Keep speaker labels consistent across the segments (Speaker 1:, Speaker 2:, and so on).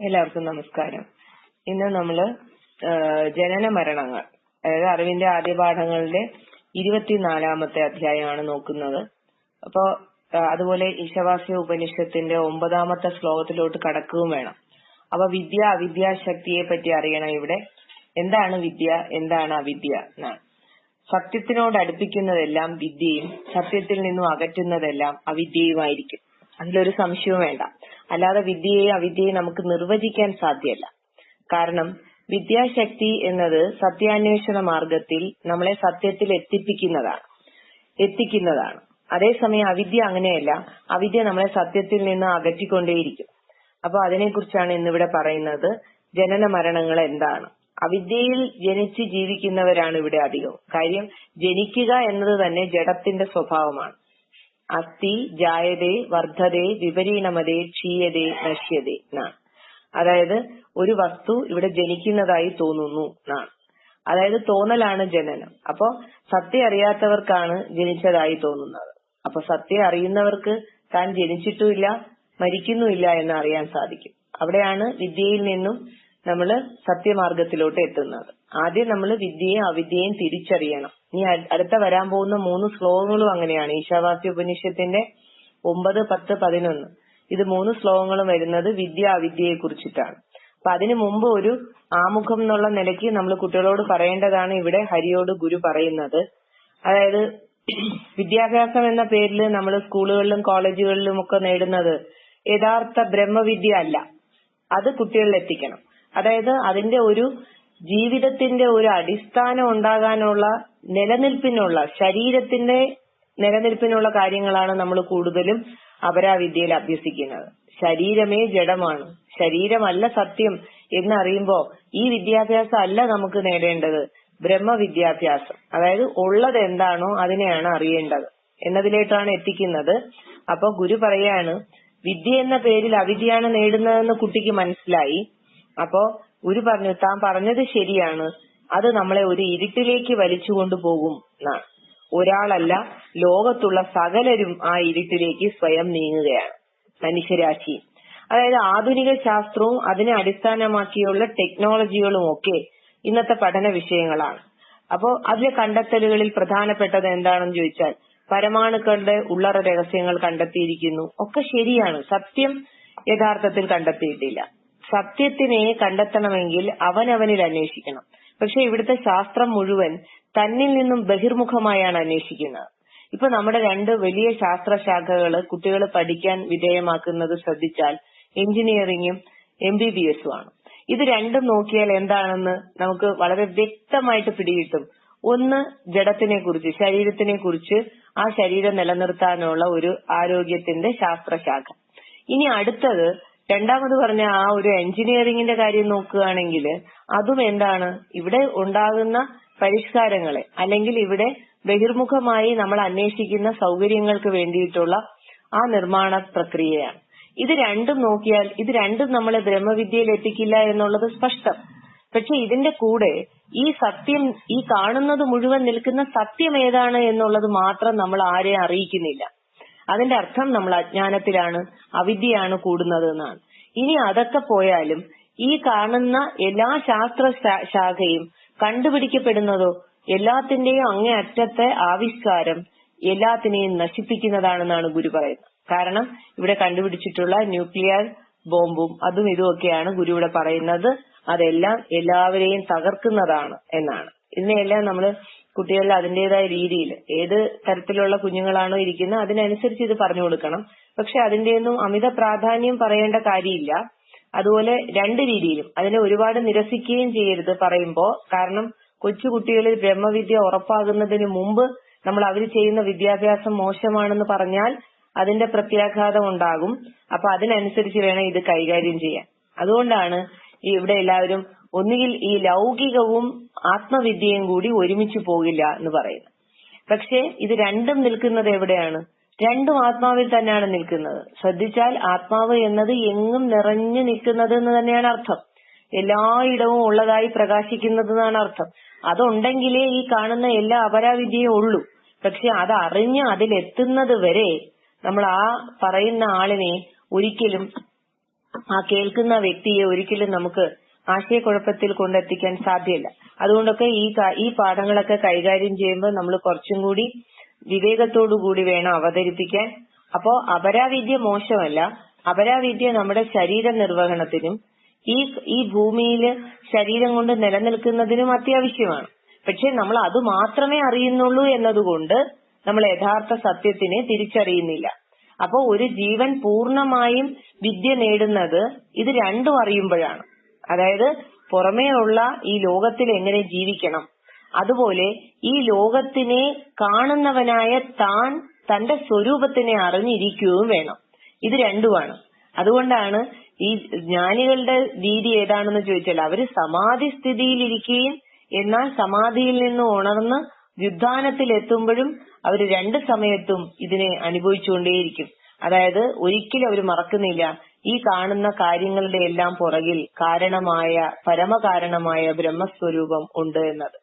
Speaker 1: എല്ലാവർക്കും നമസ്കാരം. ഇന്ന് നമ്മൾ ജനന മരണങ്ങൾ അതായത് അറിവിന്റെ ആദ്യ പാഠങ്ങളുടെ ഇരുപത്തിനാലാമത്തെ അധ്യായമാണ് നോക്കുന്നത്. അപ്പോ അതുപോലെ ഈശവാസ്യ ഉപനിഷത്തിന്റെ ഒമ്പതാമത്തെ ശ്ലോകത്തിലോട്ട് കടക്കുകയും വേണം. അപ്പൊ വിദ്യ അവിദ്യാശക്തിയെ പറ്റി അറിയണം ഇവിടെ. എന്താണ് വിദ്യ എന്താണ് അവിദ്യ എന്നാണ്. സത്യത്തിനോട് അടുപ്പിക്കുന്നതെല്ലാം വിദ്യയും സത്യത്തിൽ നിന്നും അകറ്റുന്നതെല്ലാം അവിദ്യയുമായിരിക്കും. അതിലൊരു സംശയവും വേണ്ട. അല്ലാതെ വിദ്യയെ അവിദ്യയെ നമുക്ക് നിർവചിക്കാൻ സാധ്യല്ല. കാരണം വിദ്യാശക്തി എന്നത് സത്യാന്വേഷണ മാർഗത്തിൽ നമ്മളെ സത്യത്തിൽ എത്തിപ്പിക്കുന്നതാണ്. എത്തിക്കുന്നതാണ്. അതേസമയം അവിദ്യ അങ്ങനെയല്ല. അവിദ്യ നമ്മളെ സത്യത്തിൽ നിന്ന് അകറ്റിക്കൊണ്ടേയിരിക്കും. അപ്പൊ അതിനെക്കുറിച്ചാണ് ഇന്നിവിടെ പറയുന്നത്. ജനന മരണങ്ങൾ എന്താണ്? അവിദ്യയിൽ ജനിച്ച് ജീവിക്കുന്നവരാണ് ഇവിടെ അധികം. കാര്യം ജനിക്കുക എന്നത് തന്നെ ജഡത്തിന്റെ സ്വഭാവമാണ്. അസ്ഥി ജായതേ വർദ്ധതേ വിപരീണമതേ ക്ഷീയതേ നശ്യതേ എന്നാണ് അതായത് ഒരു വസ്തു ഇവിടെ ജനിക്കുന്നതായി തോന്നുന്നു എന്നാണ് അതായത് തോന്നലാണ് ജനനം. അപ്പോ സത്യം അറിയാത്തവർക്കാണ് ജനിച്ചതായി തോന്നുന്നത്. അപ്പൊ സത്യം അറിയുന്നവർക്ക് താൻ ജനിച്ചിട്ടുമില്ല മരിക്കുന്നുമില്ല എന്ന് അറിയാൻ സാധിക്കും. അവിടെയാണ് വിദ്യയിൽ നിന്നും നമ്മൾ സത്യമാർഗത്തിലോട്ട് എത്തുന്നത്. ആദ്യം നമ്മൾ വിദ്യയും അവിദ്യയും തിരിച്ചറിയണം. ഇനി അടുത്ത വരാൻ പോകുന്ന മൂന്ന് ശ്ലോകങ്ങളും അങ്ങനെയാണ്. ഈശാവാസ്യ ഉപനിഷത്തിന്റെ ഒമ്പത് പത്ത് പതിനൊന്ന്. ഇത് മൂന്ന് ശ്ലോകങ്ങളും വരുന്നത് വിദ്യ അവിദ്യയെ കുറിച്ചിട്ടാണ്. അപ്പൊ അതിനു മുമ്പ് ഒരു ആമുഖം എന്നുള്ള നിലയ്ക്ക് നമ്മൾ കുട്ടികളോട് പറയേണ്ടതാണ് ഇവിടെ ഹരിയോട് ഗുരു പറയുന്നത്. അതായത് വിദ്യാഭ്യാസം എന്ന പേരിൽ നമ്മൾ സ്കൂളുകളിലും കോളേജുകളിലും ഒക്കെ നേടുന്നത് യഥാർത്ഥ ബ്രഹ്മവിദ്യ അല്ല. അത് കുട്ടികളിൽ എത്തിക്കണം. അതായത് അതിന്റെ ഒരു ജീവിതത്തിന്റെ ഒരു അടിസ്ഥാനം ഉണ്ടാകാനുള്ള നിലനിൽപ്പിനുള്ള ശരീരത്തിന്റെ നിലനിൽപ്പിനുള്ള കാര്യങ്ങളാണ് നമ്മൾ കൂടുതലും അപരാവിദ്യയിൽ അഭ്യസിക്കുന്നത്. ശരീരമേ ജഡമാണ്. ശരീരമല്ല സത്യം എന്നറിയുമ്പോ ഈ വിദ്യാഭ്യാസം അല്ല നമുക്ക് നേടേണ്ടത്. ബ്രഹ്മ വിദ്യാഭ്യാസം അതായത് ഉള്ളത് എന്താണോ അതിനെയാണ് അറിയേണ്ടത് എന്നതിലേക്കാണ് എത്തിക്കുന്നത്. അപ്പൊ ഗുരു പറയാണ് വിദ്യ എന്ന പേരിൽ അവിദ്യയാണ് നേടുന്നതെന്ന് കുട്ടിക്ക് മനസ്സിലായി. അപ്പോ ഗുരു പറഞ്ഞു താൻ പറഞ്ഞത് ശരിയാണ്. അത് നമ്മളെ ഒരു ഇരുട്ടിലേക്ക് വലിച്ചു കൊണ്ടുപോകും എന്നാണ് ഒരാളല്ല ലോകത്തുള്ള സകലരും ആ ഇരുട്ടിലേക്ക് സ്വയം നീങ്ങുകയാണ്. മനുഷ്യരാശി. അതായത് ആധുനിക ശാസ്ത്രവും അതിനെ അടിസ്ഥാനമാക്കിയുള്ള ടെക്നോളജികളും ഒക്കെ ഇന്നത്തെ പഠന വിഷയങ്ങളാണ്. അപ്പോ അതിലെ കണ്ടെത്തലുകളിൽ പ്രധാനപ്പെട്ടത് എന്താണെന്ന് ചോദിച്ചാൽ പരമാണുക്കളുടെ ഉള്ളറ രഹസ്യങ്ങൾ കണ്ടെത്തിയിരിക്കുന്നു. ഒക്കെ ശരിയാണ്. സത്യം യഥാർത്ഥത്തിൽ കണ്ടെത്തിയിട്ടില്ല. സത്യത്തിനെ കണ്ടെത്തണമെങ്കിൽ അവനവനിൽ അന്വേഷിക്കണം. പക്ഷെ ഇവിടുത്തെ ശാസ്ത്രം മുഴുവൻ തന്നിൽ നിന്നും ബഹിർമുഖമായാണ് അന്വേഷിക്കുന്നത്. ഇപ്പൊ നമ്മുടെ രണ്ട് വലിയ ശാസ്ത്ര ശാസ്ത്രശാഖകൾ കുട്ടികൾ പഠിക്കാൻ വിധേയമാക്കുന്നത് ശ്രദ്ധിച്ചാൽ എഞ്ചിനീയറിംഗും എം ബി ബി എസും ആണ്. ഇത് രണ്ടും നോക്കിയാൽ എന്താണെന്ന് നമുക്ക് വളരെ വ്യക്തമായിട്ട് പിടികിട്ടും. ഒന്ന് ജഡത്തിനെ കുറിച്ച് ശരീരത്തിനെ കുറിച്ച് ആ ശരീരം നിലനിർത്താനുള്ള ഒരു ആരോഗ്യത്തിന്റെ ശാസ്ത്രശാഖ. ഇനി അടുത്തത് രണ്ടാമത് പറഞ്ഞ ആ ഒരു എഞ്ചിനീയറിംഗിന്റെ കാര്യം നോക്കുകയാണെങ്കിൽ അതും എന്താണ്? ഇവിടെ ഉണ്ടാകുന്ന പരിഷ്കാരങ്ങളെ അല്ലെങ്കിൽ ഇവിടെ ബഹിർമുഖമായി നമ്മൾ അന്വേഷിക്കുന്ന സൗകര്യങ്ങൾക്ക് വേണ്ടിയിട്ടുള്ള ആ നിർമ്മാണ പ്രക്രിയയാണ്. ഇത് രണ്ടും നോക്കിയാൽ ഇത് രണ്ടും നമ്മളെ ബ്രഹ്മവിദ്യയിൽ എത്തിക്കില്ല എന്നുള്ളത് സ്പഷ്ടം. പക്ഷെ ഇതിന്റെ കൂടെ ഈ സത്യം ഈ കാണുന്നത് മുഴുവൻ നിൽക്കുന്ന സത്യം ഏതാണ് എന്നുള്ളത് മാത്രം നമ്മൾ ആരെയും അറിയിക്കുന്നില്ല. അതിന്റെ അർത്ഥം നമ്മൾ അജ്ഞാനത്തിലാണ് അവിദ്യയാണ് കൂടുന്നത് എന്നാണ്. ഇനി അതൊക്കെ പോയാലും ഈ കാണുന്ന എല്ലാ ശാസ്ത്ര ശാഖയും കണ്ടുപിടിക്കപ്പെടുന്നതോ എല്ലാത്തിന്റെയും അങ്ങേ അറ്റത്തെ ആവിഷ്കാരം എല്ലാത്തിനെയും നശിപ്പിക്കുന്നതാണെന്നാണ് ഗുരു പറയുന്നത്. കാരണം ഇവിടെ കണ്ടുപിടിച്ചിട്ടുള്ള ന്യൂക്ലിയർ ബോംബും അതും ഇതുമൊക്കെയാണ് ഗുരു ഇവിടെ പറയുന്നത്. അതെല്ലാം എല്ലാവരെയും തകർക്കുന്നതാണ് എന്നാണ്. ഇതിനെയെല്ലാം നമ്മൾ കുട്ടികളിൽ അതിന്റേതായ രീതിയിൽ ഏത് തരത്തിലുള്ള കുഞ്ഞുങ്ങളാണോ ഇരിക്കുന്നത് അതിനനുസരിച്ച് ഇത് പറഞ്ഞു കൊടുക്കണം. പക്ഷെ അതിന്റെയൊന്നും അമിത പ്രാധാന്യം പറയേണ്ട കാര്യമില്ല. അതുപോലെ രണ്ട് രീതിയിലും അതിനെ ഒരുപാട് നിരസിക്കുകയും ചെയ്യരുത് പറയുമ്പോൾ കാരണം കൊച്ചുകുട്ടികളിൽ ബ്രഹ്മവിദ്യ ഉറപ്പാകുന്നതിന് മുമ്പ് നമ്മൾ അവർ ചെയ്യുന്ന വിദ്യാഭ്യാസം മോശമാണെന്ന് പറഞ്ഞാൽ അതിന്റെ പ്രത്യാഘാതം ഉണ്ടാകും. അപ്പൊ അതിനനുസരിച്ച് വേണം ഇത് കൈകാര്യം ചെയ്യാൻ. അതുകൊണ്ടാണ് ഇവിടെ എല്ലാവരും ഒന്നുകിൽ ഈ ലൗകികവും ആത്മവിദ്യയും കൂടി ഒരുമിച്ച് പോകില്ല എന്ന് പറയുന്നു. പക്ഷേ ഇത് രണ്ടും നിൽക്കുന്നത് എവിടെയാണ്? രണ്ടും ആത്മാവിൽ തന്നെയാണ് നിൽക്കുന്നത്. ശ്രദ്ധിച്ചാൽ ആത്മാവ് എന്നത് എങ്ങും നിറഞ്ഞു നിൽക്കുന്നത് എന്ന് തന്നെയാണ് അർത്ഥം. എല്ലായിടവും ഉള്ളതായി പ്രകാശിക്കുന്നത് എന്നാണ് അർത്ഥം. അതുണ്ടെങ്കിലേ ഈ കാണുന്ന എല്ലാ അപരാവിദ്യയും ഉള്ളൂ. പക്ഷെ അത് അറിഞ്ഞ് അതിലെത്തുന്നത് വരെ നമ്മൾ ആ പറയുന്ന ആളിനെ ഒരിക്കലും ആ കേൾക്കുന്ന വ്യക്തിയെ ഒരിക്കലും നമുക്ക് ആശയക്കുഴപ്പത്തിൽ കൊണ്ടെത്തിക്കാൻ സാധ്യല്ല. അതുകൊണ്ടൊക്കെ ഈ ഈ പാഠങ്ങളൊക്കെ കൈകാര്യം ചെയ്യുമ്പോൾ നമ്മൾ കുറച്ചും കൂടി വിവേകത്തോടു കൂടി വേണം അവതരിപ്പിക്കാൻ. അപ്പോ അപരാവിദ്യ മോശമല്ല. അപരാവിദ്യ നമ്മുടെ ശരീര നിർവഹണത്തിനും ഈ ഈ ഭൂമിയിൽ ശരീരം കൊണ്ട് നിലനിൽക്കുന്നതിനും അത്യാവശ്യമാണ്. പക്ഷെ നമ്മൾ അത് മാത്രമേ അറിയുന്നുള്ളൂ എന്നതുകൊണ്ട് നമ്മൾ യഥാർത്ഥ സത്യത്തിനെ തിരിച്ചറിയുന്നില്ല. അപ്പോ ഒരു ജീവൻ പൂർണമായും വിദ്യ നേടുന്നത് ഇത് രണ്ടും അറിയുമ്പോഴാണ്. അതായത് പുറമേയുള്ള ഈ ലോകത്തിൽ എങ്ങനെ ജീവിക്കണം. അതുപോലെ ഈ ലോകത്തിനെ കാണുന്നവനായ താൻ തന്റെ സ്വരൂപത്തിനെ അറിഞ്ഞിരിക്കുകയും വേണം. ഇത് രണ്ടുമാണ്. അതുകൊണ്ടാണ് ഈ ജ്ഞാനികളുടെ രീതി ഏതാണെന്ന് ചോദിച്ചാൽ അവർ സമാധി സ്ഥിതിയിലിരിക്കുകയും എന്നാൽ സമാധിയിൽ നിന്ന് ഉണർന്ന് വ്യുദ്ധാനത്തിൽ എത്തുമ്പോഴും അവർ രണ്ട് സമയത്തും ഇതിനെ അനുഭവിച്ചുകൊണ്ടേയിരിക്കും. അതായത് ഒരിക്കലും അവർ മറക്കുന്നില്ല. ഈ കാണുന്ന കാര്യങ്ങളുടെ എല്ലാം പുറകിൽ കാരണമായ പരമകാരണമായ ബ്രഹ്മസ്വരൂപം ഉണ്ട് എന്നത്.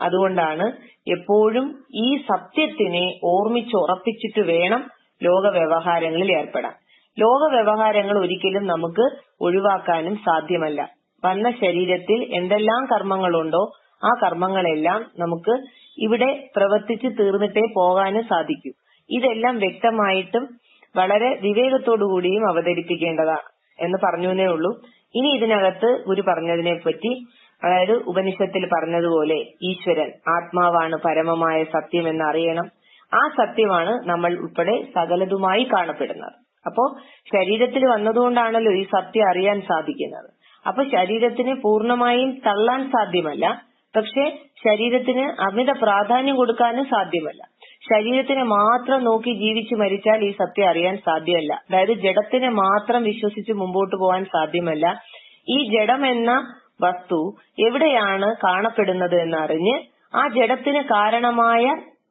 Speaker 1: അതുകൊണ്ടാണ് എപ്പോഴും ഈ സത്യത്തിനെ ഓർമ്മിച്ചുറപ്പിച്ചിട്ട് വേണം ലോക വ്യവഹാരങ്ങളിൽ ഏർപ്പെടാൻ. ലോക വ്യവഹാരങ്ങൾ ഒരിക്കലും നമുക്ക് ഒഴിവാക്കാനും സാധ്യമല്ല. വന്ന ശരീരത്തിൽ എന്തെല്ലാം കർമ്മങ്ങളുണ്ടോ ആ കർമ്മങ്ങളെല്ലാം നമുക്ക് ഇവിടെ പ്രവർത്തിച്ച് തീർന്നിട്ടേ പോകാനും സാധിക്കൂ. ഇതെല്ലാം വ്യക്തമായിട്ടും വളരെ വിവേകത്തോടു കൂടിയും അവതരിപ്പിക്കേണ്ടതാണ് എന്ന് പറഞ്ഞേ ഉള്ളൂ. ഇനി ഇതിനകത്ത് ഗുരു പറഞ്ഞതിനെ പറ്റി അതായത് ഉപനിഷത്തിൽ പറഞ്ഞതുപോലെ ഈശ്വരൻ ആത്മാവാണ് പരമമായ സത്യം എന്ന് അറിയണം ആ സത്യമാണ് നമ്മൾ ഉൾപ്പെടെ സകലതുമായി കാണപ്പെടുന്നത്. അപ്പോ ശരീരത്തിൽ വന്നതുകൊണ്ടാണല്ലോ ഈ സത്യം അറിയാൻ സാധിക്കുന്നത്. അപ്പൊ ശരീരത്തിന് പൂർണമായും തള്ളാൻ സാധ്യമല്ല. പക്ഷെ ശരീരത്തിന് അമിത പ്രാധാന്യം കൊടുക്കാനും സാധ്യമല്ല. ശരീരത്തിനെ മാത്രം നോക്കി ജീവിച്ച് മരിച്ചാൽ ഈ സത്യം അറിയാൻ സാധ്യമല്ല. അതായത് ജഡത്തിനെ മാത്രം വിശ്വസിച്ച് മുമ്പോട്ട് പോകാൻ സാധ്യമല്ല. ഈ ജഡം എന്ന വസ്തു എവിടെയാണ് കാണപ്പെടുന്നത് എന്നറിഞ്ഞ് ആ ജഡത്തിന് കാരണമായ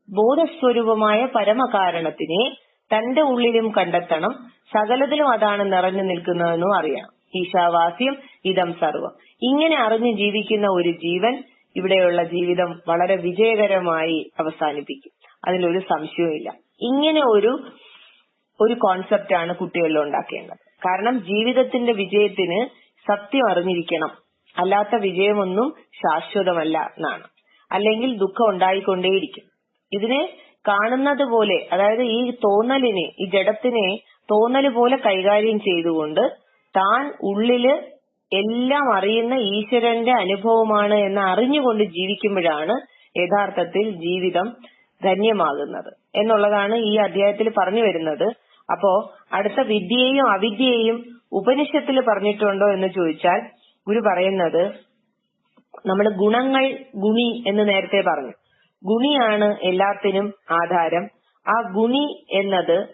Speaker 1: ബോധസ്വരൂപമായ പരമകാരണത്തിനെ തന്റെ ഉള്ളിലും കണ്ടെത്തണം. സകലത്തിലും അതാണ് നിറഞ്ഞു നിൽക്കുന്നതെന്നും അറിയാം. ഈശാവാസ്യം ഇതം സർവം. ഇങ്ങനെ അറിഞ്ഞ് ജീവിക്കുന്ന ഒരു ജീവൻ ഇവിടെയുള്ള ജീവിതം വളരെ വിജയകരമായി അവസാനിപ്പിക്കും. അതിലൊരു സംശയവുമില്ല. ഇങ്ങനെ ഒരു ഒരു കോൺസെപ്റ്റ് ആണ് കുട്ടികളിൽ ഉണ്ടാക്കേണ്ടത്. കാരണം ജീവിതത്തിന്റെ വിജയത്തിന് സത്യം അറിഞ്ഞിരിക്കണം. അല്ലാത്ത വിജയമൊന്നും ശാശ്വതമല്ല എന്നാണ്. അല്ലെങ്കിൽ ദുഃഖം ഉണ്ടായിക്കൊണ്ടേയിരിക്കും. ഇതിനെ കാണുന്നത് പോലെ അതായത് ഈ തോന്നലിനെ ഈ ജഡത്തിനെ തോന്നൽ പോലെ കൈകാര്യം ചെയ്തുകൊണ്ട് താൻ ഉള്ളിൽ എല്ലാം അറിയുന്ന ഈശ്വരന്റെ അനുഭവമാണ് എന്ന് അറിഞ്ഞുകൊണ്ട് ജീവിക്കുമ്പോഴാണ് യഥാർത്ഥത്തിൽ ജീവിതം ധന്യമാകുന്നത്. എന്നുള്ളതാണ് ഈ അധ്യായത്തിൽ പറഞ്ഞു വരുന്നത്. അപ്പോ അടുത്ത വിദ്യയെയും അവിദ്യയെയും ഉപനിഷത്തിൽ പറഞ്ഞിട്ടുണ്ടോ എന്ന് ചോദിച്ചാൽ ഗുരു പറയുന്നത് നമ്മൾ ഗുണങ്ങൾ ഗുണി എന്ന് നേരത്തെ പറഞ്ഞു. ഗുണിയാണ് എല്ലാത്തിനും ആധാരം. ആ ഗുണി എന്നത്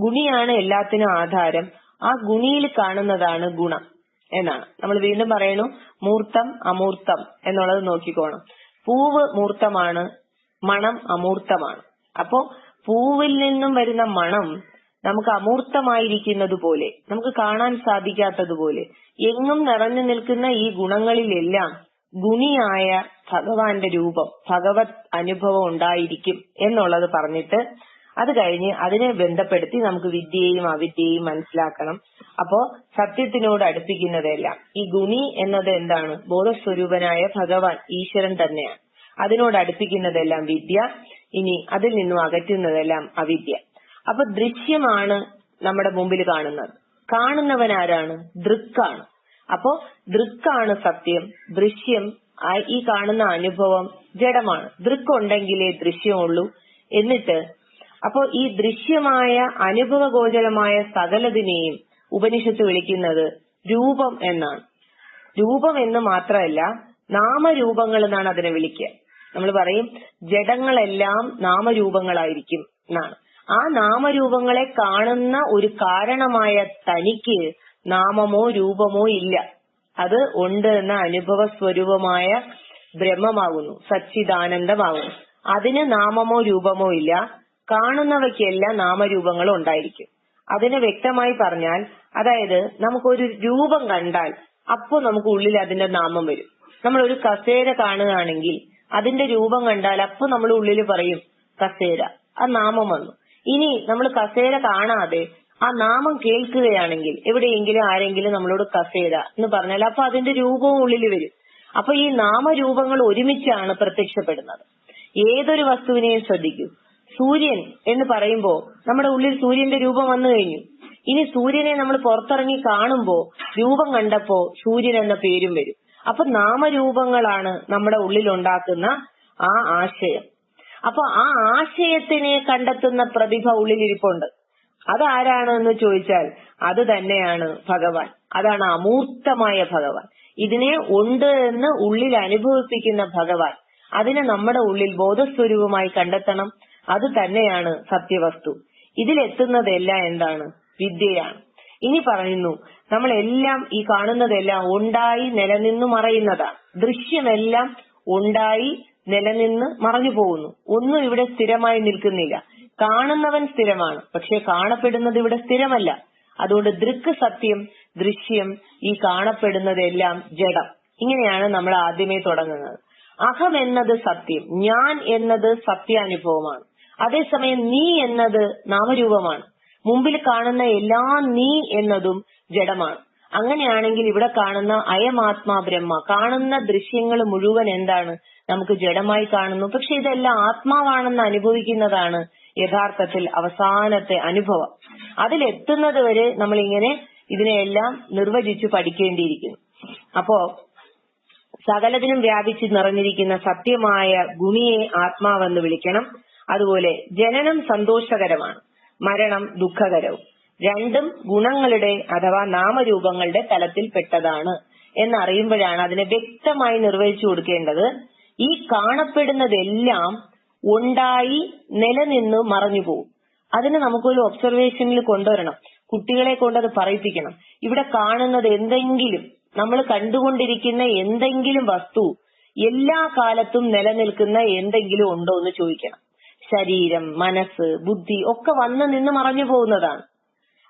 Speaker 1: ഗുണിയാണ് എല്ലാത്തിനും ആധാരം. ആ ഗുണിയിൽ കാണുന്നതാണ് ഗുണം എന്നാണ്. നമ്മൾ വീണ്ടും പറയണു മൂർത്തം അമൂർത്തം എന്നുള്ളത് നോക്കിക്കോണം. പൂവ് മൂർത്തമാണ് മണം അമൂർത്തമാണ്. അപ്പോ പൂവിൽ നിന്നും വരുന്ന മണം നമുക്ക് അമൂർത്തമായിരിക്കുന്നത് പോലെ നമുക്ക് കാണാൻ സാധിക്കാത്തതുപോലെ എങ്ങും നിറഞ്ഞു നിൽക്കുന്ന ഈ ഗുണങ്ങളിലെല്ലാം ഗുണിയായ ഭഗവാന്റെ രൂപം ഭഗവത് അനുഭവം ഉണ്ടായിരിക്കും എന്നുള്ളത് പറഞ്ഞിട്ട് അത് കഴിഞ്ഞ് അതിനെ ബന്ധപ്പെടുത്തി നമുക്ക് വിദ്യയെയും അവിദ്യയും മനസ്സിലാക്കണം. അപ്പോ സത്യത്തിനോട് അടുപ്പിക്കുന്നതെല്ലാം. ഈ ഗുണി എന്നത് എന്താണ്? ബോധസ്വരൂപനായ ഭഗവാൻ ഈശ്വരൻ തന്നെയാണ്. അതിനോട് അടുപ്പിക്കുന്നതെല്ലാം വിദ്യ. ഇനി അതിൽ നിന്നും അകറ്റുന്നതെല്ലാം അവിദ്യ. അപ്പൊ ദൃശ്യമാണ് നമ്മുടെ മുമ്പിൽ കാണുന്നത്. കാണുന്നവൻ ആരാണ്? ദൃക്കാണ്. അപ്പോ ദൃക്കാണ് സത്യം. ദൃശ്യം ഈ കാണുന്ന അനുഭവം ജഡമാണ്. ദൃക്കുണ്ടെങ്കിലേ ദൃശ്യമുള്ളൂ. എന്നിട്ട് അപ്പോ ഈ ദൃശ്യമായ അനുഭവഗോചരമായ സകലതിനെയും ഉപനിഷത്ത് വിളിക്കുന്നത് രൂപം എന്നാണ്. രൂപം എന്ന് മാത്രമല്ല നാമരൂപങ്ങൾ എന്നാണ് അതിനെ വിളിക്കുക. നമ്മൾ പറയും ജഡങ്ങളെല്ലാം നാമരൂപങ്ങളായിരിക്കും എന്നാണ്. ആ നാമരൂപങ്ങളെ കാണുന്ന ഒരു കാരണമായ തനിക്ക് നാമമോ രൂപമോ ഇല്ല. അത് ഉണ്ട് എന്ന അനുഭവ സ്വരൂപമായ ബ്രഹ്മമാകുന്നു സച്ചിദാനന്ദമാകുന്നു. അതിന് നാമമോ രൂപമോ ഇല്ല. കാണുന്നവയ്ക്കെല്ലാം നാമരൂപങ്ങളും ഉണ്ടായിരിക്കും. അതിന് വ്യക്തമായി പറഞ്ഞാൽ അതായത് നമുക്കൊരു രൂപം കണ്ടാൽ അപ്പോൾ നമുക്ക് ഉള്ളിൽ അതിന്റെ നാമം വരും. നമ്മൾ ഒരു കസേര കാണുകയാണെങ്കിൽ അതിന്റെ രൂപം കണ്ടാൽ അപ്പൊ നമ്മൾ ഉള്ളിൽ പറയും കസേര. ആ നാമം വന്നു. ഇനി നമ്മൾ കസേര കാണാതെ ആ നാമം കേൾക്കുകയാണെങ്കിൽ എവിടെയെങ്കിലും ആരെങ്കിലും നമ്മളോട് കസേര എന്ന് പറഞ്ഞാൽ അപ്പൊ അതിന്റെ രൂപവും ഉള്ളിൽ വരും. അപ്പൊ ഈ നാമരൂപങ്ങൾ ഒരുമിച്ചാണ് പ്രത്യക്ഷപ്പെടുന്നത്. ഏതൊരു വസ്തുവിനെയും ശ്രദ്ധിക്കൂ. സൂര്യൻ എന്ന് പറയുമ്പോൾ നമ്മുടെ ഉള്ളിൽ സൂര്യന്റെ രൂപം വന്നു കഴിഞ്ഞു. ഇനി സൂര്യനെ നമ്മൾ പുറത്തിറങ്ങി കാണുമ്പോൾ രൂപം കണ്ടപ്പോ സൂര്യൻ എന്ന പേരും വരും. അപ്പൊ നാമരൂപങ്ങളാണ് നമ്മുടെ ഉള്ളിൽ ഉണ്ടാക്കുന്ന ആ ആശയം. അപ്പൊ ആ ആശയത്തിനെ കണ്ടെത്തുന്ന പ്രതിഭ ഉള്ളിലിരിപ്പുണ്ട്. അതാരാണ് എന്ന് ചോദിച്ചാൽ അത് തന്നെയാണ് ഭഗവാൻ. അതാണ് അമൂർത്തമായ ഭഗവാൻ. ഇതിനെ ഉണ്ട് എന്ന് ഉള്ളിൽ അനുഭവിപ്പിക്കുന്ന ഭഗവാൻ. അതിനെ നമ്മുടെ ഉള്ളിൽ ബോധസ്വരൂപമായി കണ്ടെത്തണം. അത് തന്നെയാണ് സത്യവസ്തു. ഇതിലെത്തുന്നതെല്ലാം എന്താണ്? വിദ്യയാണ്. ഇനി പറയുന്നു നമ്മളെല്ലാം ഈ കാണുന്നതെല്ലാം ഉണ്ടായി നിലനിന്ന് മറയുന്നതാണ്. ദൃശ്യമെല്ലാം ഉണ്ടായി നിലനിന്ന് മറഞ്ഞു പോകുന്നു. ഒന്നും ഇവിടെ സ്ഥിരമായി നിൽക്കുന്നില്ല. കാണുന്നവൻ സ്ഥിരമാണ് പക്ഷെ കാണപ്പെടുന്നത് ഇവിടെ സ്ഥിരമല്ല. അതുകൊണ്ട് ദൃക്ക് സത്യം ദൃശ്യം ഈ കാണപ്പെടുന്നതെല്ലാം ജഡം. ഇങ്ങനെയാണ് നമ്മൾ ആദ്യമേ തുടങ്ങുന്നത്. അഹം എന്നത് സത്യം ഞാൻ എന്നത് സത്യാനുഭവമാണ്. അതേസമയം നീ എന്നത് നാമരൂപമാണ്. മുമ്പിൽ കാണുന്ന എല്ലാ നീ എന്നതും ജഡമാണ്. അങ്ങനെയാണെങ്കിൽ ഇവിടെ കാണുന്ന അയമാത്മാ ബ്രഹ്മ കാണുന്ന ദൃശ്യങ്ങൾ മുഴുവൻ എന്താണ്? നമുക്ക് ജഡമായി കാണുന്നു. പക്ഷെ ഇതെല്ലാം ആത്മാവാണെന്ന് അനുഭവിക്കുന്നതാണ് യഥാർത്ഥത്തിൽ അവസാനത്തെ അനുഭവം. അതിലെത്തുന്നത് വരെ നമ്മൾ ഇങ്ങനെ ഇതിനെയെല്ലാം നിർവചിച്ചു പഠിക്കേണ്ടിയിരിക്കുന്നു. അപ്പോ സകലതിനും വ്യാപിച്ച് നിറഞ്ഞിരിക്കുന്ന സത്യമായ ഗുണിയെ ആത്മാവെന്ന് വിളിക്കണം. അതുപോലെ ജനനം സന്തോഷകരമാണ്. മരണം ദുഃഖകരവും. രണ്ടും ഗുണങ്ങളുടെ അഥവാ നാമരൂപങ്ങളുടെ തലത്തിൽപ്പെട്ടതാണ് എന്നറിയുമ്പോഴാണ് അതിനെ വ്യക്തമായി നിർവഹിച്ചു കൊടുക്കേണ്ടത്. ഈ കാണപ്പെടുന്നതെല്ലാം ഉണ്ടായി നിലനിന്ന് മറഞ്ഞു പോകും അതിന് നമുക്കൊരു ഒബ്സർവേഷനിൽ കൊണ്ടുവരണം. കുട്ടികളെ കൊണ്ട് അത് പറയിപ്പിക്കണം. ഇവിടെ കാണുന്നത് എന്തെങ്കിലും നമ്മൾ കണ്ടുകൊണ്ടിരിക്കുന്ന എന്തെങ്കിലും വസ്തു എല്ലാ കാലത്തും നിലനിൽക്കുന്ന എന്തെങ്കിലും ഉണ്ടോ എന്ന് ചോദിക്കണം. ശരീരം മനസ്സ് ബുദ്ധി ഒക്കെ വന്ന് നിന്ന് മറഞ്ഞു പോകുന്നതാണ്.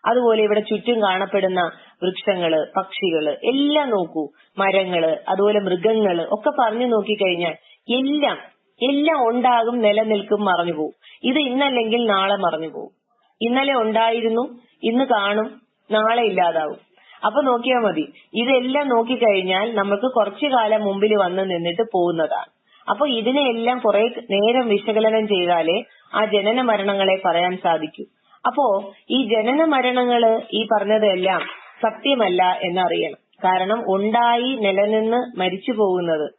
Speaker 1: അതുപോലെ ഇവിടെ ചുറ്റും കാണപ്പെടുന്ന വൃക്ഷങ്ങൾ പക്ഷികൾ എല്ലാം നോക്കൂ. മരങ്ങൾ അതുപോലെ മൃഗങ്ങൾ ഒക്കെ പറഞ്ഞു നോക്കിക്കഴിഞ്ഞാൽ എല്ലാം എല്ലാം ഉണ്ടാകും നിലനിൽക്കും മറഞ്ഞു പോകും ഇത് ഇന്നല്ലെങ്കിൽ നാളെ മറഞ്ഞു പോകും ഇന്നലെ ഉണ്ടായിരുന്നു ഇന്ന് കാണും നാളെ ഇല്ലാതാവും. അപ്പൊ നോക്കിയാൽ മതി. ഇതെല്ലാം നോക്കിക്കഴിഞ്ഞാൽ നമുക്ക് കുറച്ചു കാലം മുമ്പിൽ വന്ന് നിന്നിട്ട് പോകുന്നതാണ്. അപ്പൊ ഇതിനെയെല്ലാം കുറെ നേരം വിശകലനം ചെയ്താലേ ആ ജനന മരണങ്ങളെ പറയാൻ സാധിക്കൂ. അപ്പോ ഈ ജനന മരണങ്ങൾ ഈ പറഞ്ഞതെല്ലാം സത്യമല്ല എന്നറിയണം. കാരണം ഉണ്ടായി നിലനിന്ന് മരിച്ചു പോകുന്നത്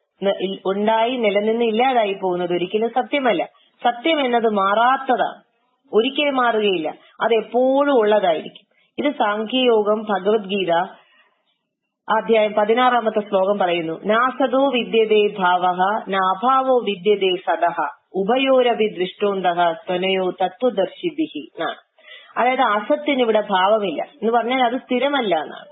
Speaker 1: ഉണ്ടായി നിലനിന്ന് ഇല്ലാതായി പോകുന്നത് ഒരിക്കലും സത്യമല്ല. സത്യം എന്നത് മാറാത്തതാണ്. ഒരിക്കലും മാറുകയില്ല. അത് എപ്പോഴും ഉള്ളതായിരിക്കും. ഇത് സാഖ്യയോഗം ഭഗവത്ഗീത അധ്യായം പതിനാറാമത്തെ ശ്ലോകം പറയുന്നു. നാസദോ വിദ്യതേ ഭാവ നാഭാവോ വിദ്യതേ സദഹ ഉഭയോരഭി ദൃഷ്ടോന്തഹ സ്വനയോ തത്വദർശിഭി എന്നാണ്. അതായത് അസത്തിന് ഇവിടെ ഭാവമില്ല. എന്ന് പറഞ്ഞാൽ അത് സ്ഥിരമല്ല എന്നാണ്.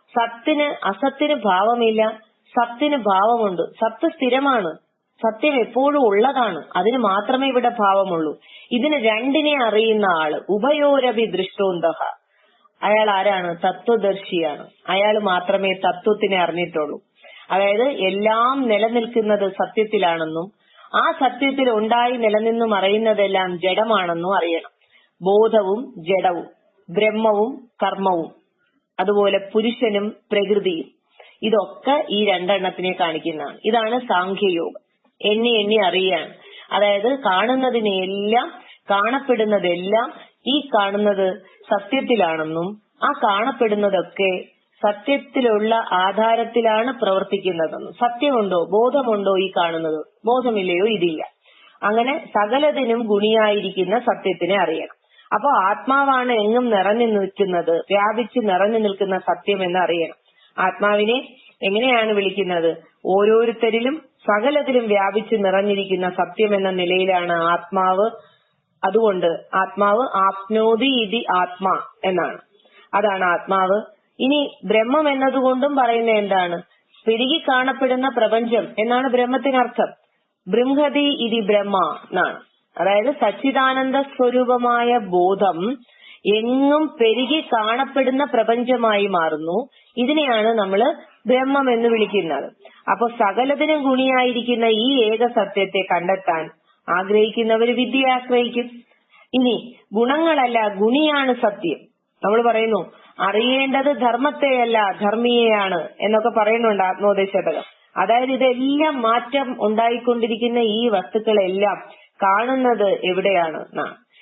Speaker 1: സത്തിന് അസത്തിന് ഭാവമില്ല. സത്തിന് ഭാവമുണ്ട്. സത്ത് സ്ഥിരമാണ്. സത്യം എപ്പോഴും ഉള്ളതാണ്. അതിന് മാത്രമേ ഇവിടെ ഭാവമുള്ളൂ. ഇതിന് രണ്ടിനെ അറിയുന്ന ആൾ ഉഭയോരഭി ദൃഷ്ടോന്തഹ അയാൾ ആരാണ്? തത്വദർശിയാണ്. അയാൾ മാത്രമേ തത്വത്തിനെ അറിഞ്ഞിട്ടുള്ളൂ. അതായത് എല്ലാം നിലനിൽക്കുന്നത് സത്യത്തിലാണെന്നും ആ സത്യത്തിൽ ഉണ്ടായി നിലനിന്നും അറിയുന്നതെല്ലാം ജഡമാണെന്നും അറിയണം. ബോധവും ജഡവും ബ്രഹ്മവും കർമ്മവും അതുപോലെ പുരുഷനും പ്രകൃതിയും. ഇതൊക്കെ ഈ രണ്ടെണ്ണത്തിനെ കാണിക്കുന്നതാണ്. ഇതാണ് സാഖ്യയോഗം. എണ്ണി എണ്ണി അറിയാണ് അതായത് കാണുന്നതിനെല്ലാം കാണപ്പെടുന്നതെല്ലാം ഈ കാണുന്നത് സത്യത്തിലാണെന്നും ആ കാണപ്പെടുന്നതൊക്കെ സത്യത്തിലുള്ള ആധാരത്തിലാണ് പ്രവർത്തിക്കുന്നതെന്നും. സത്യമുണ്ടോ? ബോധമുണ്ടോ ഈ കാണുന്നത്? ബോധമില്ലയോ? ഇതില്ല. അങ്ങനെ സകലതിനും ഗുണിയായിരിക്കുന്ന സത്യത്തിനെ അറിയണം. അപ്പൊ ആത്മാവാണ് എങ്ങും നിറഞ്ഞു നിൽക്കുന്നത് വ്യാപിച്ച് നിറഞ്ഞു നിൽക്കുന്ന സത്യം എന്ന് അറിയണം. ആത്മാവിനെ എങ്ങനെയാണ് വിളിക്കുന്നത്? ഓരോരുത്തരിലും സകലത്തിലും വ്യാപിച്ച് നിറഞ്ഞിരിക്കുന്ന സത്യം എന്ന നിലയിലാണ് ആത്മാവ് അതുകൊണ്ട് ആത്മാവ് ആപ്നോതി ഇതി ആത്മാ എന്നാണ്. അതാണ് ആത്മാവ്. ഇനി ബ്രഹ്മം എന്നതുകൊണ്ടും പറയുന്ന എന്താണ്? പെരുകി കാണപ്പെടുന്ന പ്രപഞ്ചം എന്നാണ് ബ്രഹ്മത്തിനർത്ഥം. ബൃംഹതി ഇതി ബ്രഹ്മ എന്നാണ്. അതായത് സച്ചിദാനന്ദ സ്വരൂപമായ ബോധം എങ്ങും പെരുകി കാണപ്പെടുന്ന പ്രപഞ്ചമായി മാറുന്നു. ഇതിനെയാണ് നമ്മൾ ബ്രഹ്മം എന്ന് വിളിക്കുന്നത്. അപ്പോൾ സകലതിനും ഗുണിയായിരിക്കുന്ന ഈ ഏക സത്യത്തെ കണ്ടെത്താൻ ആഗ്രഹിക്കുന്നവർ വിദ്യയെ ആശ്രയിക്കും. ഇനി ഗുണങ്ങളല്ല ഗുണിയാണ് സത്യം. നമ്മൾ പറയുന്നു അറിയേണ്ടത് ധർമ്മത്തെയല്ല ധർമ്മിയെയാണ് എന്നൊക്കെ പറയുന്നുണ്ട് ആത്മോദേശതകം അതായത് ഇതെല്ലാം മാറ്റം ഉണ്ടായിക്കൊണ്ടിരിക്കുന്ന ഈ വസ്തുക്കളെല്ലാം കാണുന്നത് എവിടെയാണ്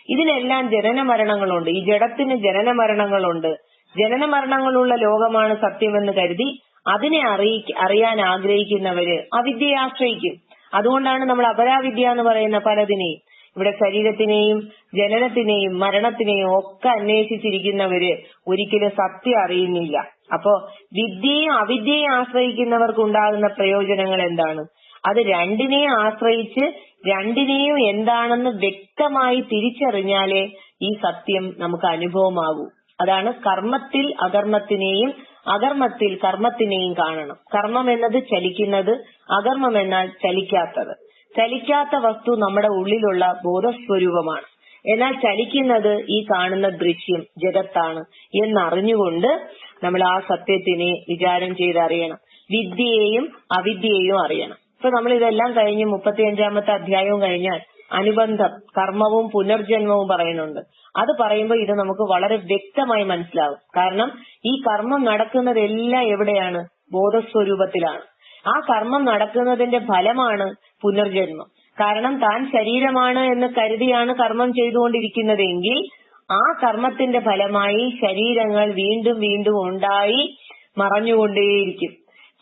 Speaker 1: ഇതിനെല്ലാം ജനന മരണങ്ങളുണ്ട് ഈ ജഡത്തിന് ജനന മരണങ്ങളുണ്ട് ജനന മരണങ്ങളുള്ള ലോകമാണ് സത്യമെന്ന് കരുതി അതിനെ അറിയി അറിയാൻ ആഗ്രഹിക്കുന്നവര് അവിദ്യയെ ആശ്രയിക്കും. അതുകൊണ്ടാണ് നമ്മൾ അപരാവിദ്യ എന്ന് പറയുന്ന പലതിനെയും ഇവിടെ ശരീരത്തിനെയും ജനനത്തിനെയും മരണത്തിനെയും ഒക്കെ അന്വേഷിച്ചിരിക്കുന്നവര് ഒരിക്കലും സത്യം അറിയുന്നില്ല. അപ്പോ വിദ്യയും അവിദ്യയും ആശ്രയിക്കുന്നവർക്ക് ഉണ്ടാകുന്ന പ്രയോജനങ്ങൾ എന്താണ്? അത് രണ്ടിനെയും ആശ്രയിച്ച് രണ്ടിനെയും എന്താണെന്ന് വ്യക്തമായി തിരിച്ചറിഞ്ഞാലേ ഈ സത്യം നമുക്ക് അനുഭവമാകൂ. അതാണ് കർമ്മത്തിൽ അകർമ്മത്തിനെയും അകർമ്മത്തിൽ കർമ്മത്തിനെയും കാണണം. കർമ്മം എന്നത് ചലിക്കുന്നത് അകർമ്മം എന്നാൽ ചലിക്കാത്തത്. ചലിക്കാത്ത വസ്തു നമ്മുടെ ഉള്ളിലുള്ള ബോധസ്വരൂപമാണ്. എന്നാൽ ചലിക്കുന്നത് ഈ കാണുന്ന ദൃശ്യം ജഗത്താണ് എന്നറിഞ്ഞുകൊണ്ട് നമ്മൾ ആ സത്യത്തിനെ വിചാരം ചെയ്ത് അറിയണം വിദ്യയെയും അവിദ്യയെയും അറിയണം. ഇപ്പൊ നമ്മൾ ഇതെല്ലാം കഴിഞ്ഞ് മുപ്പത്തിയഞ്ചാമത്തെ അധ്യായവും കഴിഞ്ഞാൽ അനുബന്ധം കർമ്മവും പുനർജന്മവും പറയുന്നുണ്ട്. അത് പറയുമ്പോൾ ഇത് നമുക്ക് വളരെ വ്യക്തമായി മനസ്സിലാവും. കാരണം ഈ കർമ്മം നടക്കുന്നതെല്ലാം എവിടെയാണ്? ബോധസ്വരൂപത്തിലാണ്. ആ കർമ്മം നടക്കുന്നതിന്റെ ഫലമാണ് പുനർജന്മം. കാരണം താൻ ശരീരമാണ് എന്ന് കരുതിയാണ് കർമ്മം ചെയ്തുകൊണ്ടിരിക്കുന്നതെങ്കിൽ ആ കർമ്മത്തിന്റെ ഫലമായി ശരീരങ്ങൾ വീണ്ടും വീണ്ടും ഉണ്ടായി മറഞ്ഞുകൊണ്ടേയിരിക്കും.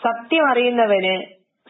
Speaker 1: സത്യം അറിയുന്നവന്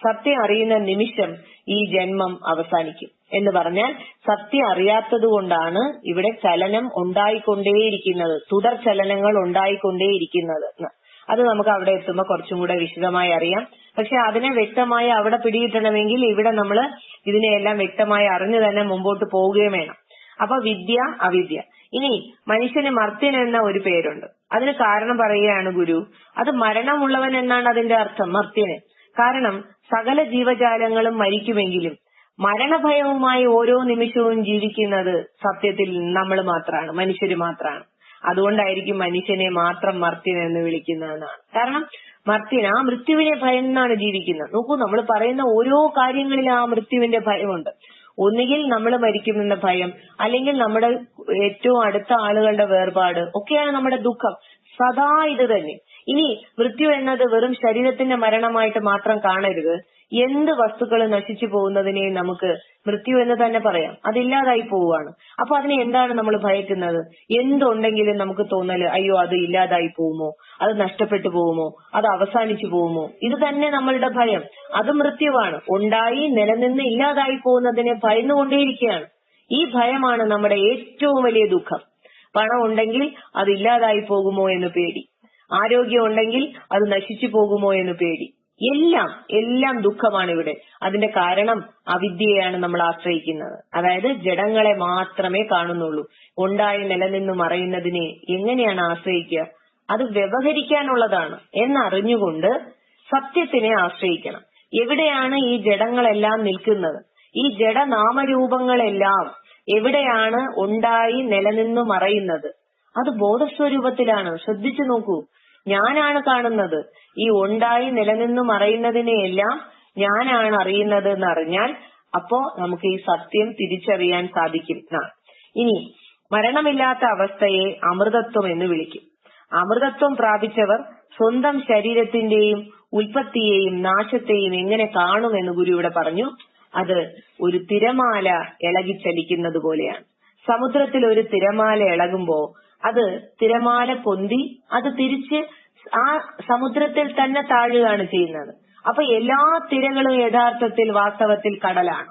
Speaker 1: സത്യം അറിയുന്ന നിമിഷം ഈ ജന്മം അവസാനിക്കും. എന്ന് പറഞ്ഞാൽ സത്യം അറിയാത്തത് കൊണ്ടാണ് ഇവിടെ ചലനം ഉണ്ടായിക്കൊണ്ടേയിരിക്കുന്നത്. തുടർ ചലനങ്ങൾ ഉണ്ടായിക്കൊണ്ടേയിരിക്കുന്നത്. അത് നമുക്ക് അവിടെ എത്തുമ്പോൾ കുറച്ചും കൂടെ വിശദമായി അറിയാം. പക്ഷെ അതിനെ വ്യക്തമായി അവിടെ പിടികിട്ടണമെങ്കിൽ ഇവിടെ നമ്മൾ ഇതിനെയെല്ലാം വ്യക്തമായി അറിഞ്ഞു തന്നെ മുമ്പോട്ട് പോവുകയും വേണം. അപ്പൊ വിദ്യ അവിദ്യ. ഇനി മനുഷ്യന് മർത്യൻ എന്ന ഒരു പേരുണ്ട്. അതിന് കാരണം പറയുകയാണ് ഗുരു. അത് മരണമുള്ളവൻ എന്നാണ് അതിന്റെ അർത്ഥം മർത്യന്. കാരണം സകല ജീവജാലങ്ങളും മരിക്കുമെങ്കിലും മരണഭയവുമായി ഓരോ നിമിഷവും ജീവിക്കുന്നത് സത്യത്തിൽ നമ്മൾ മാത്രമാണ് മനുഷ്യർ മാത്രമാണ്. അതുകൊണ്ടായിരിക്കും മനുഷ്യനെ മാത്രം മർത്യൻ എന്ന് വിളിക്കുന്നതെന്നാണ്. കാരണം മർത്യൻ ആ മൃത്യുവിനെ ഭയന്നാണ് ജീവിക്കുന്നത്. നോക്കൂ നമ്മൾ പറയുന്ന ഓരോ കാര്യങ്ങളിലും ആ മൃത്യുവിന്റെ ഭയമുണ്ട്. ഒന്നുകിൽ നമ്മൾ മരിക്കുമെന്ന ഭയം അല്ലെങ്കിൽ നമ്മുടെ ഏറ്റവും അടുത്ത ആളുകളുടെ വേർപാട് ഒക്കെയാണ് നമ്മുടെ ദുഃഖം. സദാ ഇത് തന്നെ. ഇനി മൃത്യു എന്നത് വെറും ശരീരത്തിന്റെ മരണമായിട്ട് മാത്രം കാണരുത്. എന്ത് വസ്തുക്കൾ നശിച്ചു പോകുന്നതിനെയും നമുക്ക് മൃത്യു എന്ന് തന്നെ പറയാം. അതില്ലാതായി പോവുകയാണ്. അപ്പൊ അതിനെ എന്താണ് നമ്മൾ ഭയക്കുന്നത്? എന്തുണ്ടെങ്കിലും നമുക്ക് തോന്നൽ അയ്യോ അത് ഇല്ലാതായി പോകുമോ? അത് നഷ്ടപ്പെട്ടു പോകുമോ? അത് അവസാനിച്ചു പോകുമോ? ഇത് തന്നെ നമ്മളുടെ ഭയം. അത് മൃത്യുവാണ്. ഉണ്ടായി നിലനിന്ന് ഇല്ലാതായി പോകുന്നതിനെ ഭയന്നുകൊണ്ടേയിരിക്കുകയാണ്. ഈ ഭയമാണ് നമ്മുടെ ഏറ്റവും വലിയ ദുഃഖം. പണം ഉണ്ടെങ്കിൽ അത് ഇല്ലാതായി പോകുമോ എന്ന് പേടി. ആരോഗ്യം ഉണ്ടെങ്കിൽ അത് നശിച്ചു പോകുമോ എന്ന് പേടി. എല്ലാം എല്ലാം ദുഃഖമാണ് ഇവിടെ അതിന്റെ കാരണം അവിദ്യയാണ് നമ്മൾ ആശ്രയിക്കുന്നത്. അതായത് ജഡങ്ങളെ മാത്രമേ കാണുന്നുള്ളൂ. ഉണ്ടായി നിലനിന്ന് മറയുന്നതിനെ എങ്ങനെയാണ് ആശ്രയിക്കുക? അത് വ്യവഹരിക്കാനുള്ളതാണ് എന്നറിഞ്ഞുകൊണ്ട് സത്യത്തിനെ ആശ്രയിക്കണം. എവിടെയാണ് ഈ ജഡങ്ങളെല്ലാം നിൽക്കുന്നത്? ഈ ജഡനാമരൂപങ്ങളെല്ലാം എവിടെയാണ് ഉണ്ടായി നിലനിന്ന് മറയുന്നത്? അത് ബോധസ്വരൂപത്തിലാണ്. ശ്രദ്ധിച്ചു നോക്കൂ. ഞാനാണ് കാണുന്നത്. ഈ ഉണ്ടായി നിലനിന്ന് മറയുന്നതിനെയെല്ലാം ഞാനാണ് അറിയുന്നത് എന്ന് അറിഞ്ഞാൽ അപ്പോ നമുക്ക് ഈ സത്യം തിരിച്ചറിയാൻ സാധിക്കും. ഇനി മരണമില്ലാത്ത അവസ്ഥയെ അമൃതത്വം എന്ന് വിളിക്കും. അമൃതത്വം പ്രാപിച്ചവർ സ്വന്തം ശരീരത്തിന്റെയും ഉൽപ്പത്തിയെയും നാശത്തെയും എങ്ങനെ കാണുമെന്ന് ഗുരു ഇവിടെ പറഞ്ഞു. അത് ഒരു തിരമാല ഇളകിച്ചലിക്കുന്നത് പോലെയാണ് സമുദ്രത്തിൽ ഒരു തിരമാല ഇളകുമ്പോ അത് തിരമാല പൊന്തി അത് തിരിച്ച് ആ സമുദ്രത്തിൽ തന്നെ താഴുകയാണ് ചെയ്യുന്നത്. അപ്പൊ എല്ലാ തിരകളും യഥാർത്ഥത്തിൽ വാസ്തവത്തിൽ കടലാണ്.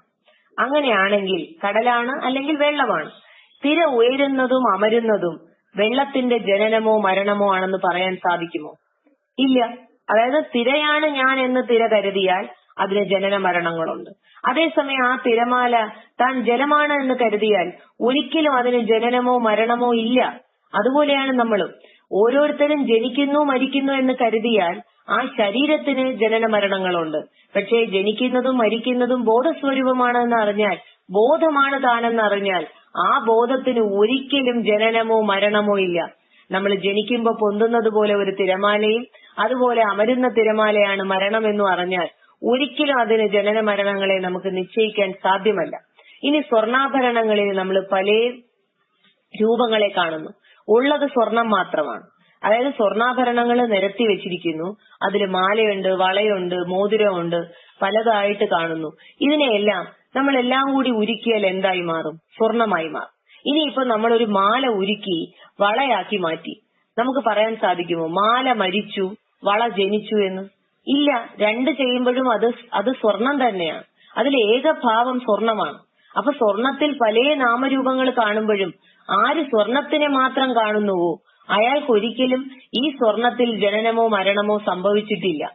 Speaker 1: അങ്ങനെയാണെങ്കിൽ കടലാണ് അല്ലെങ്കിൽ വെള്ളമാണ്. തിര ഉയരുന്നതും അമരുന്നതും വെള്ളത്തിന്റെ ജനനമോ മരണമോ ആണെന്ന് പറയാൻ സാധിക്കുമോ? ഇല്ല. അതായത് തിരയാണ് ഞാൻ എന്ന് തിര കരുതിയാൽ അതിന് ജനന മരണങ്ങളുണ്ട്. അതേസമയം ആ തിരമാല താൻ ജലമാണ് എന്ന് കരുതിയാൽ ഒരിക്കലും അതിന് ജനനമോ മരണമോ ഇല്ല. അതുപോലെയാണ് നമ്മളും. ഓരോരുത്തരും ജനിക്കുന്നു മരിക്കുന്നു എന്ന് കരുതിയാൽ ആ ശരീരത്തിന് ജനന മരണങ്ങളുണ്ട് പക്ഷേ ജനിക്കുന്നതും മരിക്കുന്നതും ബോധസ്വരൂപമാണെന്ന് അറിഞ്ഞാൽ ബോധമാണ് താനെന്ന് അറിഞ്ഞാൽ ആ ബോധത്തിന് ഒരിക്കലും ജനനമോ മരണമോ ഇല്ല. നമ്മൾ ജനിക്കുമ്പോൾ പൊന്തുന്നത് പോലെ ഒരു തിരമാലയും അതുപോലെ അമരുന്ന തിരമാലയാണ് മരണമെന്നും അറിഞ്ഞാൽ ഒരിക്കലും അതിന് ജനന മരണങ്ങളെ നമുക്ക് നിശ്ചയിക്കാൻ സാധ്യമല്ല. ഇനി സ്വർണാഭരണങ്ങളിൽ നമ്മൾ പല രൂപങ്ങളെ കാണുന്നു. ഉള്ളത് സ്വർണം മാത്രമാണ്. അതായത് സ്വർണാഭരണങ്ങൾ നിരത്തി വെച്ചിരിക്കുന്നു. അതിൽ മാലയുണ്ട് വളയുണ്ട് മോതിരമുണ്ട് പലതായിട്ട് കാണുന്നു. ഇതിനെയെല്ലാം നമ്മൾ എല്ലാം കൂടി ഉരുക്കിയാൽ എന്തായി മാറും? സ്വർണമായി മാറും. ഇനിയിപ്പോ നമ്മൾ ഒരു മാല ഉരുക്കി വളയാക്കി മാറ്റി. നമുക്ക് പറയാൻ സാധിക്കുമോ? മാല മരിച്ചു വള ജനിച്ചു എന്ന്? ഇല്ല രണ്ട് ചെയ്യുമ്പോഴും അത് അത് സ്വർണം തന്നെയാണ്. അതിൽ ഏകഭാവം സ്വർണമാണ്. അപ്പൊ സ്വർണത്തിൽ പല നാമരൂപങ്ങൾ കാണുമ്പോഴും ആര് സ്വർണത്തിനെ മാത്രം കാണുന്നുവോ? അയാൾക്ക് ഒരിക്കലും ഈ സ്വർണത്തിൽ ജനനമോ മരണമോ സംഭവിച്ചിട്ടില്ല.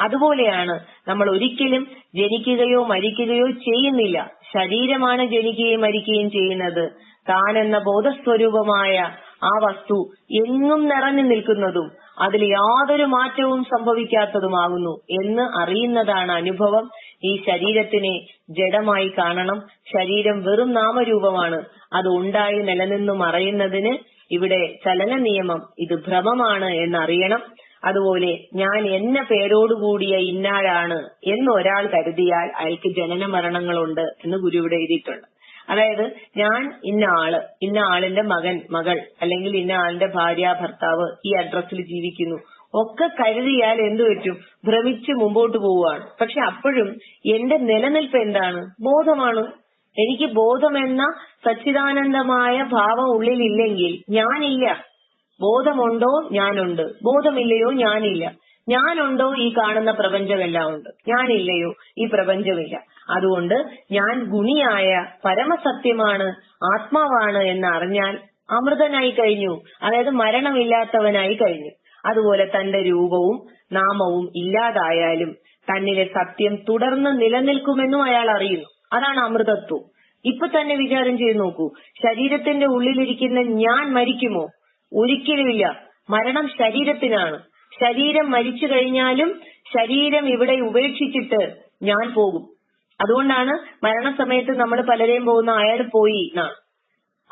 Speaker 1: അതുപോലെയാണ് നമ്മൾ ഒരിക്കലും ജനിക്കുകയോ മരിക്കുകയോ ചെയ്യുന്നില്ല. ശരീരമാണ് ജനിക്കുകയും മരിക്കുകയും ചെയ്യുന്നത്. താൻ എന്ന ബോധസ്വരൂപമായ ആ വസ്തു എങ്ങും നിറഞ്ഞു നിൽക്കുന്നതും അതിൽ യാതൊരു മാറ്റവും സംഭവിക്കാത്തതുമാകുന്നു എന്ന് അറിയുന്നതാണ് അനുഭവം. ഈ ശരീരത്തിനെ ജഡമായി കാണണം. ശരീരം വെറും നാമരൂപമാണ്. അത് ഉണ്ടായി നിലനിന്നു മറയുന്നതിന് ഇവിടെ ചലന നിയമം ഇത് ഭ്രമമാണ് എന്നറിയണം. അതുപോലെ ഞാൻ എന്ന പേരോടുകൂടിയ ഇന്നാഴാണ് എന്ന് ഒരാൾ കരുതിയാൽ അയാൾക്ക് ജനന മരണങ്ങളുണ്ട് എന്ന് ഗുരു ഇവിടെ എഴുതിയിട്ടുണ്ട്. അതായത് ഞാൻ ഇന്ന ആൾ ഇന്ന ആളിന്റെ മകൻ മകൾ അല്ലെങ്കിൽ ഇന്ന ആളിന്റെ ഭാര്യ ഭർത്താവ് ഈ അഡ്രസ്സിൽ ജീവിക്കുന്നു. ഒക്കെ കരുതിയാൽ എന്തു പറ്റും ഭ്രമിച്ച് മുമ്പോട്ട് പോവുകയാണ്. പക്ഷെ അപ്പോഴും എന്റെ നിലനിൽപ്പ് എന്താണ്? ബോധമാണ്. എനിക്ക് ബോധമെന്ന സച്ചിദാനന്ദമായ ഭാവം ഉള്ളിലില്ലെങ്കിൽ ഞാനില്ല. ബോധമുണ്ടോ? ഞാനുണ്ട്. ബോധമില്ലയോ? ഞാനില്ല. ഞാനുണ്ടോ ഈ കാണുന്ന പ്രപഞ്ചമെല്ലാം ഉണ്ട് ഞാനില്ലയോ? ഈ പ്രപഞ്ചമില്ല. അതുകൊണ്ട് ഞാൻ ഗുണിയായ പരമസത്യമാണ് ആത്മാവാണ് എന്ന് അറിഞ്ഞാൽ അമൃതനായി കഴിഞ്ഞു. അതായത് മരണമില്ലാത്തവനായി കഴിഞ്ഞു. അതുപോലെ തന്റെ രൂപവും നാമവും ഇല്ലാതായാലും തന്നിലെ സത്യം തുടർന്ന് നിലനിൽക്കുമെന്നും അയാൾ അറിയുന്നു. അതാണ് അമൃതത്വം. ഇപ്പൊ തന്നെ വിചാരം ചെയ്തു നോക്കൂ. ശരീരത്തിന്റെ ഉള്ളിലിരിക്കുന്ന ഞാൻ മരിക്കുമോ? ഒരിക്കലുമില്ല. മരണം ശരീരത്തിനാണ്. ശരീരം മരിച്ചു കഴിഞ്ഞാലും ശരീരം ഇവിടെ ഉപേക്ഷിച്ചിട്ട് ഞാൻ പോകും. അതുകൊണ്ടാണ് മരണസമയത്ത് നമ്മൾ പലരെയും പോകുന്ന അയാൾ പോയി എന്നാണ്.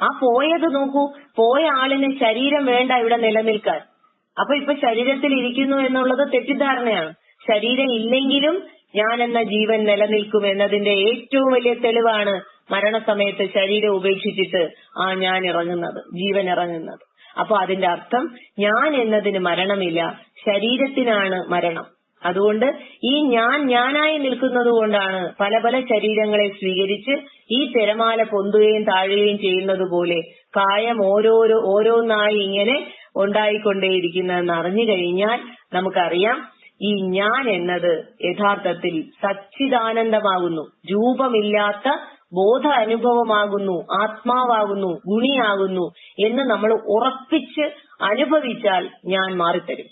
Speaker 1: ആ പോയത് നോക്കൂ. പോയ ആളിന് ശരീരം വേണ്ട ഇവിടെ നിലനിൽക്കാൻ. അപ്പൊ ഇപ്പൊ ശരീരത്തിൽ ഇരിക്കുന്നു എന്നുള്ളത് തെറ്റിദ്ധാരണയാണ്. ശരീരം ഇല്ലെങ്കിലും ഞാൻ എന്ന ജീവൻ നിലനിൽക്കും എന്നതിന്റെ ഏറ്റവും വലിയ തെളിവാണ് മരണസമയത്ത് ശരീരം ഉപേക്ഷിച്ചിട്ട് ആ ഞാൻ ഇറങ്ങുന്നത് ജീവൻ ഇറങ്ങുന്നത്. അപ്പൊ അതിന്റെ അർത്ഥം ഞാൻ എന്നതിന് മരണമില്ല ശരീരത്തിനാണ് മരണം. അതുകൊണ്ട് ഈ ഞാൻ ഞാനായി നിൽക്കുന്നത് കൊണ്ടാണ് പല പല ശരീരങ്ങളെ സ്വീകരിച്ച് ഈ തിരമാല പൊന്തുകയും താഴുകയും ചെയ്യുന്നത് പോലെ കായം ഓരോരോ ഓരോന്നായി ഇങ്ങനെ ഉണ്ടായിക്കൊണ്ടേയിരിക്കുന്നതെന്ന് അറിഞ്ഞു കഴിഞ്ഞാൽ നമുക്കറിയാം ഈ ഞാൻ എന്നത് യഥാർത്ഥത്തിൽ സച്ചിദാനന്ദമാകുന്നു. രൂപമില്ലാത്ത ബോധ അനുഭവമാകുന്നു ആത്മാവാകുന്നു ഗുണിയാകുന്നു എന്ന് നമ്മൾ ഉറപ്പിച്ച് അനുഭവിച്ചാൽ ഞാൻ മാറിത്തരും.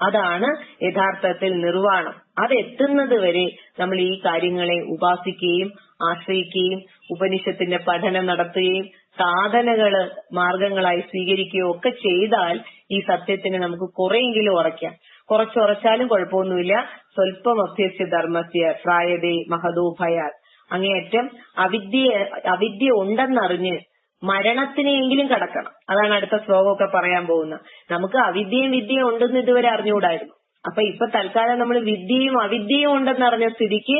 Speaker 1: അതാണ് യഥാർത്ഥത്തിൽ നിർവാണം അതെത്തുന്നത് വരെ നമ്മൾ ഈ കാര്യങ്ങളെ ഉപാസിക്കുകയും ആശ്രയിക്കുകയും ഉപനിഷത്തിന്റെ പഠനം നടത്തുകയും സാധനകൾ മാർഗങ്ങളായി സ്വീകരിക്കുകയോ ഒക്കെ ചെയ്താൽ ഈ സത്യത്തിന് നമുക്ക് കുറെയെങ്കിലും ഉറയ്ക്കാം. കുറച്ചുറച്ചാലും കുഴപ്പമൊന്നുമില്ല. സ്വല്പം അഭ്യസ്യ ധർമ്മസ്യ പ്രായതേ മഹതോ ഭയാൽ അങ്ങേയറ്റം അവിദ്യ അവിദ്യ ഉണ്ടെന്നറിഞ്ഞ് മരണത്തിനെങ്കിലും കടക്കണം. അതാണ് അടുത്ത ശ്ലോകമൊക്കെ പറയാൻ പോകുന്നത്. നമുക്ക് അവിദ്യയും വിദ്യയും ഉണ്ടെന്ന് ഇതുവരെ അറിഞ്ഞുകൂടായിരുന്നു. അപ്പൊ ഇപ്പൊ തൽക്കാലം നമ്മൾ വിദ്യയും അവിദ്യയും ഉണ്ടെന്നറിഞ്ഞ സ്ഥിതിക്ക്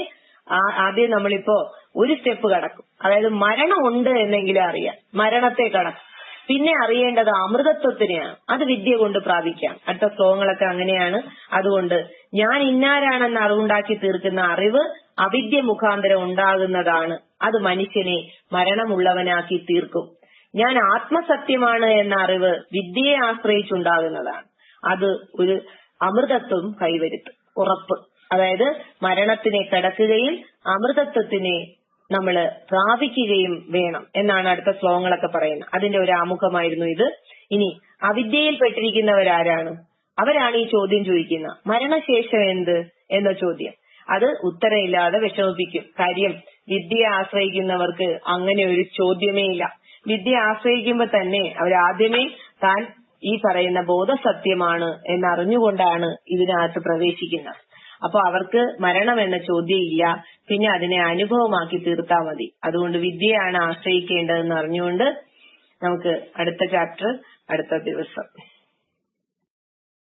Speaker 1: ആദ്യം നമ്മളിപ്പോ ഒരു സ്റ്റെപ്പ് കടക്കും. അതായത് മരണം ഉണ്ട് എന്നെങ്കിലും അറിയാം. മരണത്തെ കടക്കും. പിന്നെ അറിയേണ്ടത് അമൃതത്വത്തിനെയാണ്. അത് വിദ്യ കൊണ്ട് പ്രാപിക്കാം. അടുത്ത ശ്ലോകങ്ങളൊക്കെ അങ്ങനെയാണ്. അതുകൊണ്ട് ഞാൻ ഇന്നാരാണെന്ന് അറിവുണ്ടാക്കി തീർക്കുന്ന അറിവ് അവിദ്യ മുഖാന്തരം ഉണ്ടാകുന്നതാണ്. അത് മനുഷ്യനെ മരണമുള്ളവനാക്കി തീർക്കും. ഞാൻ ആത്മസത്യമാണ് എന്ന അറിവ് വിദ്യയെ ആശ്രയിച്ചുണ്ടാകുന്നതാണ്. അത് ഒരു അമൃതത്വം കൈവരുത്തും. ഉറപ്പ്. അതായത് മരണത്തിനെ കടക്കുകയും അമൃതത്വത്തിനെ നമ്മൾ പ്രാപിക്കുകയും വേണം എന്നാണ് അടുത്ത ശ്ലോകങ്ങളൊക്കെ പറയുന്നത്. അതിന്റെ ഒരു ആമുഖമായിരുന്നു ഇത്. ഇനി അവിദ്യയിൽ പെട്ടിരിക്കുന്നവരാരാണ്? അവരാണ് ഈ ചോദ്യം ചോദിക്കുന്നത്. മരണശേഷം എന്ത് എന്ന ചോദ്യം. അത് ഉത്തരമില്ലാതെ വിഷമിപ്പിക്കും. കാര്യം വിദ്യയെ ആശ്രയിക്കുന്നവർക്ക് അങ്ങനെ ഒരു ചോദ്യമേ ഇല്ല. വിദ്യ ആശ്രയിക്കുമ്പോൾ തന്നെ അവരാദ്യമേ താൻ ഈ പറയുന്ന ബോധസത്യമാണ് എന്നറിഞ്ഞുകൊണ്ടാണ് ഇതിനകത്ത് പ്രവേശിക്കുന്നത്. അപ്പൊ അവർക്ക് മരണം എന്ന ചോദ്യം ഇല്ല പിന്നെ അതിനെ അനുഭവമാക്കി തീർത്താൽ മതി. അതുകൊണ്ട് വിദ്യയാണ് ആശ്രയിക്കേണ്ടതെന്ന് അറിഞ്ഞുകൊണ്ട് നമുക്ക് അടുത്ത ചാപ്റ്റർ അടുത്ത ദിവസം.